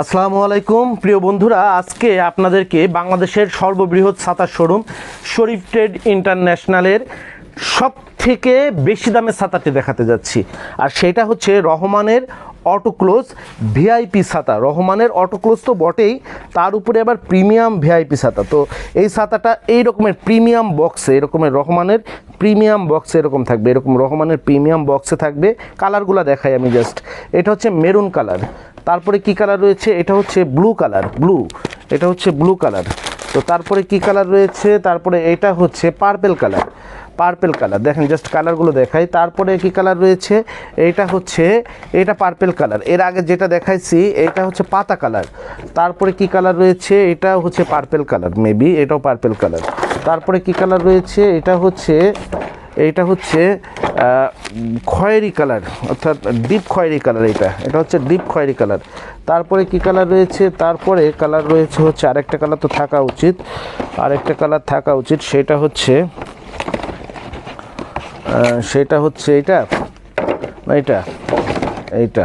আসসালামু আলাইকুম। প্রিয় বন্ধুরা, আজকে আপনাদেরকে বাংলাদেশের সর্ববৃহৎ ছাতার শোরুম, শরীফ ট্রেড ইন্টারন্যাশনালের সব থেকে বেশি দামের ছাতাটি দেখাতে যাচ্ছি। আর সেটা হচ্ছে রহমানের অটোক্লোজ ভিআইপি ছাতা রহমানের অটোক্লোজ তো বটেই, তার উপরে আবার প্রিমিয়াম ভিআইপি ছাতা তো এই ছাতাটা এই রকমের প্রিমিয়াম বক্সে এরকমের রহমানের প্রিমিয়াম বক্সে এরকম থাকবে, এরকম রহমানের প্রিমিয়াম বক্সে থাকবে। কালারগুলো দেখাই আমি জাস্ট। এটা হচ্ছে মেরুন কালার। তারপরে কি কালার রয়েছে? এটা হচ্ছে ব্লু কালার ব্লু এটা হচ্ছে ব্লু কালার তো তারপরে কি কালার রয়েছে? তারপরে এটা হচ্ছে পার্পেল কালার পার্পেল কালার দেখেন জাস্ট কালারগুলো দেখাই। তারপরে কি কালার রয়েছে? এইটা হচ্ছে, এটা পার্পেল কালারের আগে যেটা দেখাইছি, এটা হচ্ছে পাতা কালার তারপরে কি কালার রয়েছে? এটা হচ্ছে পার্পেল কালার মেবি এটাও পার্পেল কালার তারপরে কি কালার রয়েছে? এটা হচ্ছে এইটা হচ্ছে খয়েরি কালার, অর্থাৎ ডিপ খয়েরি কালার এটা। এটা হচ্ছে ডিপ খয়েরি কালার। তারপরে কি কালার রয়েছে? তারপরে কালার রয়েছে হচ্ছে আরেকটা কালার তো থাকা উচিত। আরেকটা কালার থাকা উচিত, সেটা হচ্ছে সেটা হচ্ছে এটা এটা, এইটা।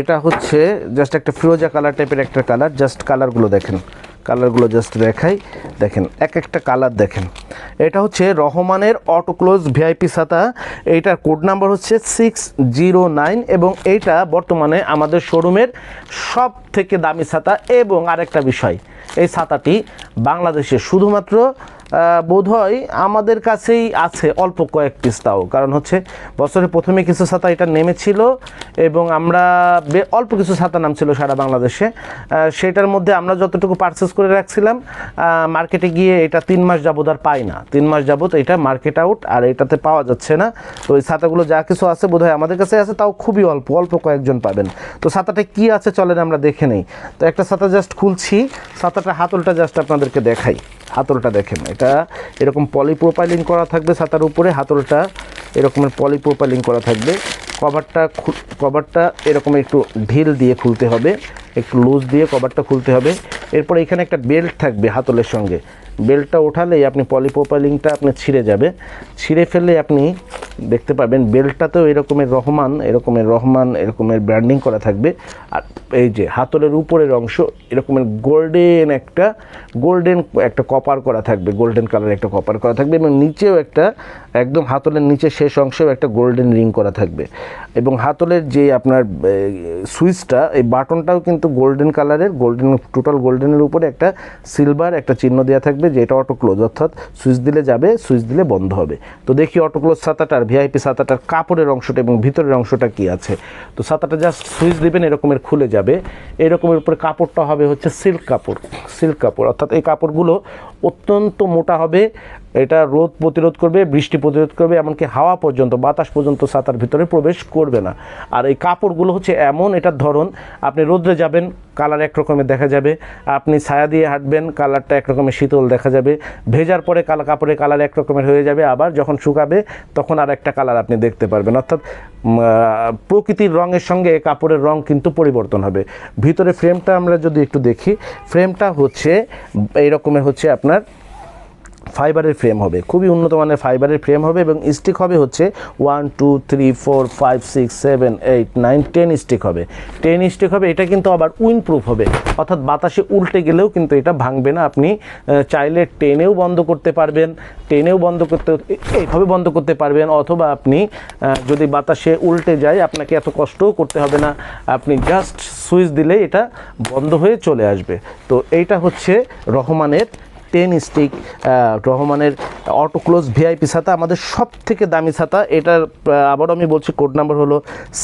এটা হচ্ছে জাস্ট একটা ফিরোজা কালার টাইপের একটা কালার জাস্ট কালারগুলো দেখেন। কালারগুলো জাস্ট দেখাই, দেখেন, এক একটা কালার দেখেন। এটা হচ্ছে রহমানের অটোক্লোজ ভিআইপি ছাতা এইটার কোড নাম্বার হচ্ছে সিক্স জিরো নাইন এবং এইটা বর্তমানে আমাদের শোরুমের সব থেকে দামি ছাতা এবং আরেকটা বিষয় এই ছাতাটি বাংলাদেশে শুধুমাত্র বোধহয় আমাদের কাছেই আছে অল্প কয়েক পিস তাও। কারণ হচ্ছে বছরের প্রথমে কিছু ছাতা এটা নেমেছিল এবং আমরা অল্প কিছু ছাতা নামছিল সারা বাংলাদেশে। সেটার মধ্যে আমরা যতটুকু পারচেস করে রাখছিলাম মার্কেটে গিয়ে এটা তিন মাস যাবত আর পাই না। তিন মাস যাবত এটা মার্কেট আউট আর এটাতে পাওয়া যাচ্ছে না। তো ওই ছাতাগুলো যা কিছু আছে বোধহয় আমাদের কাছে আছে, তাও খুবই অল্প অল্প কয়েকজন পাবেন। তো ছাতাটা কি আছে চলেন আমরা দেখে নেই। তো একটা ছাতা জাস্ট খুলছি। ছাতাটা হাতলটা জাস্ট আপনাদেরকে দেখাই। হাতলটা দেখেন, এটা এরকম পলিপ্রোপাইলিং করা থাকবে ছাতার উপরে, হাতলটা এরকমের পলিপ্রোপাইলিং করা থাকবে। কভারটা কভারটা এরকম একটু ঢিল দিয়ে খুলতে হবে, একটু লুজ দিয়ে কভারটা খুলতে হবে। এরপর এখানে একটা বেল্ট থাকবে হাতলের সঙ্গে। বেল্টটা ওঠালেই আপনি পলিপ্রোপাইলিংটা আপনি ছিঁড়ে যাবে। ছিঁড়ে ফেললে আপনি দেখতে পাবেন বেল্টটাতেও এরকমের রহমান এরকমের রহমান, এরকমের ব্র্যান্ডিং করা থাকবে। আর এই যে হাতলের উপরের অংশ, এরকমের গোল্ডেন একটা গোল্ডেন একটা কপার করা থাকবে, গোল্ডেন কালার একটা কপার করা থাকবে এবং নিচেও একটা, একদম হাতলের নিচে শেষ অংশেও একটা গোল্ডেন রিং করা থাকবে। এবং হাতলের যে আপনার সুইচটা, এই বাটনটাও কিন্তু গোল্ডেন কালারের, গোল্ডেন, টোটাল গোল্ডেনের উপরে একটা সিলভার একটা চিহ্ন দেওয়া থাকবে। যে এটা অটো ক্লোজ অর্থাৎ সুইচ দিলে যাবে সুইচ দিলে বন্ধ হবে। তো দেখি অটো ক্লোজ ছাতাটার ভিআইপি সাতাটার কাপড়ের অংশটা এবং ভিতরের অংশটা কি আছে। তো সাতাটা যা সুইচ দিবেন, এরকমের খুলে যাবে। এরকমের উপরে কাপড়টা হবে হচ্ছে সিল্ক কাপড় সিল্ক কাপড়। অর্থাৎ এই কাপড়গুলো অত্যন্ত মোটা হবে এটা রোদ প্রতিরোধ করবে, বৃষ্টি প্রতিরোধ করবে, এমনকি হাওয়া পর্যন্ত, বাতাস পর্যন্ত ছাতার ভিতরে প্রবেশ করবে না। আর এই কাপড়গুলো হচ্ছে এমন এটার ধরন, আপনি রোদ্রে যাবেন, কালার এক রকমের দেখা যাবে, আপনি ছায়া দিয়ে হাঁটবেন, কালারটা এক রকমের শীতল দেখা যাবে, ভেজার পরে কালা কাপড়ের কালার এক রকমের হয়ে যাবে, আবার যখন শুকাবে, তখন আর একটা কালার আপনি দেখতে পারবেন। অর্থাৎ প্রকৃতির রঙের সঙ্গে কাপড়ের রং কিন্তু পরিবর্তন হবে। ভিতরে ফ্রেমটা আমরা যদি একটু দেখি ফ্রেমটা হচ্ছে এই রকমের হচ্ছে আপনার ফাইবারের ফ্রেম হবে। খুবই উন্নত মানের ফাইবারের ফ্রেম হবে এবং স্টিক হবে হচ্ছে one two three four five six seven eight nine ten stick হবে। টেন স্টিক হবে, এটা কিন্তু আবার উইন প্রুফ হবে। অর্থাৎ বাতাসে উল্টে গেলেও কিন্তু এটা ভাঙবে না। আপনি চাইলে টেনেও বন্ধ করতে পারবেন টেনেও বন্ধ করতে, এইভাবে বন্ধ করতে পারবেন। অথবা আপনি যদি বাতাসে উল্টে যায়, আপনাকে এত কষ্টও করতে হবে না। আপনি জাস্ট সুইচ দিলে এটা বন্ধ হয়ে চলে আসবে। তো এইটা হচ্ছে রহমানের টেন স্টিক রহমানের অটো ক্লোজ ভিআইপি ছাতা, আমাদের সব থেকে দামি ছাতা। এটার আবারও আমি বলছি, কোড নাম্বার হলো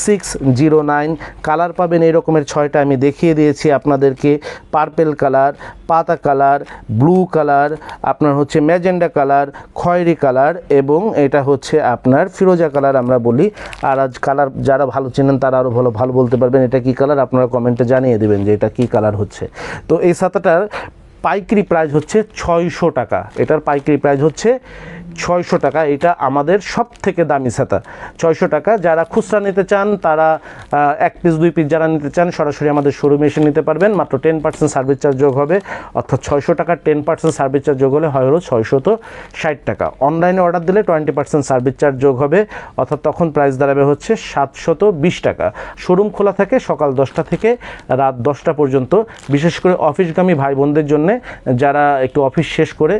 সিক্স জিরো নাইন। কালার পাবেন এই রকমের ছয়টা, আমি দেখিয়ে দিয়েছি আপনাদেরকে। পার্পেল কালার, পাতা কালার, ব্লু কালার, আপনার হচ্ছে ম্যাজেন্ডা কালার, খয়েরি কালার এবং এটা হচ্ছে আপনার ফিরোজা কালার আমরা বলি। আর আজ কালার যারা ভালো চেনেন, তারা আরও ভালো ভালো বলতে পারবেন এটা কী কালার। আপনারা কমেন্টে জানিয়ে দেবেন যে এটা কী কালার হচ্ছে। তো এই ছাতাটার পাইকারি প্রাইস হচ্ছে ছয়শো টাকা। এটার পাইকারি প্রাইস হচ্ছে ছয়শো টাকা, এটা আমাদের সব থেকে দামি ছাতা ছয়শো টাকা, যারা খুচরা নিতে চান, তারা এক পিস দুই পিস যারা নিতে চান, সরাসরি আমাদের শোরুমে এসে নিতে পারবেন। মাত্র টেন পার্সেন্ট সার্ভিস চার্জ যোগ হবে। অর্থাৎ ছয়শো টাকার টেন পার্সেন্ট সার্ভিস চার্জ যোগ হলে হয় হলো ছয়শত ষাট টাকা। অনলাইনে অর্ডার দিলে টোয়েন্টি পার্সেন্ট সার্ভিস চার্জ যোগ হবে। অর্থাৎ তখন প্রাইস দাঁড়াবে হচ্ছে সাতশত বিশ টাকা। শোরুম খোলা থাকে সকাল দশটা থেকে রাত দশটা পর্যন্ত। বিশেষ করে অফিসগামী ভাই বোনদের জন্য, যারা একটু অফিস শেষ করে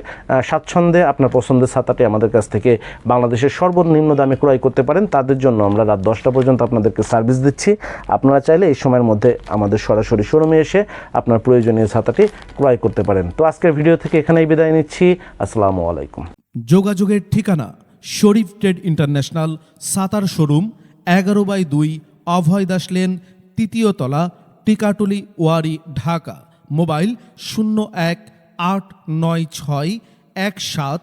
স্বাচ্ছন্দ্যে আপনার পছন্দের ছাতাটি আমাদের কাছ থেকে বাংলাদেশের সর্বনিম্ন দামে ক্রয় করতে পারেন। তাদের জন্য আমরা রাত দশটা পর্যন্ত আপনাদেরকে সার্ভিস দিচ্ছি। আপনারা চাইলে এই সময়ের মধ্যে আমাদের সরাসরি শোরুমে এসে আপনার প্রয়োজনীয় ছাতাটি ক্রয় করতে পারেন। তো আজকের ভিডিও থেকে এখানেই বিদায় নিচ্ছি। আসসালামু আলাইকুম। যোগাযোগের ঠিকানা শরীফ ট্রেড ইন্টারন্যাশনাল সাতার শোরুম, এগারো বাই দুই অভয় দাস লেন, তৃতীয় তলা, টিকাটুলি, ওয়ারি, ঢাকা। মোবাইল শূন্য এক আট নয় ছয় এক সাত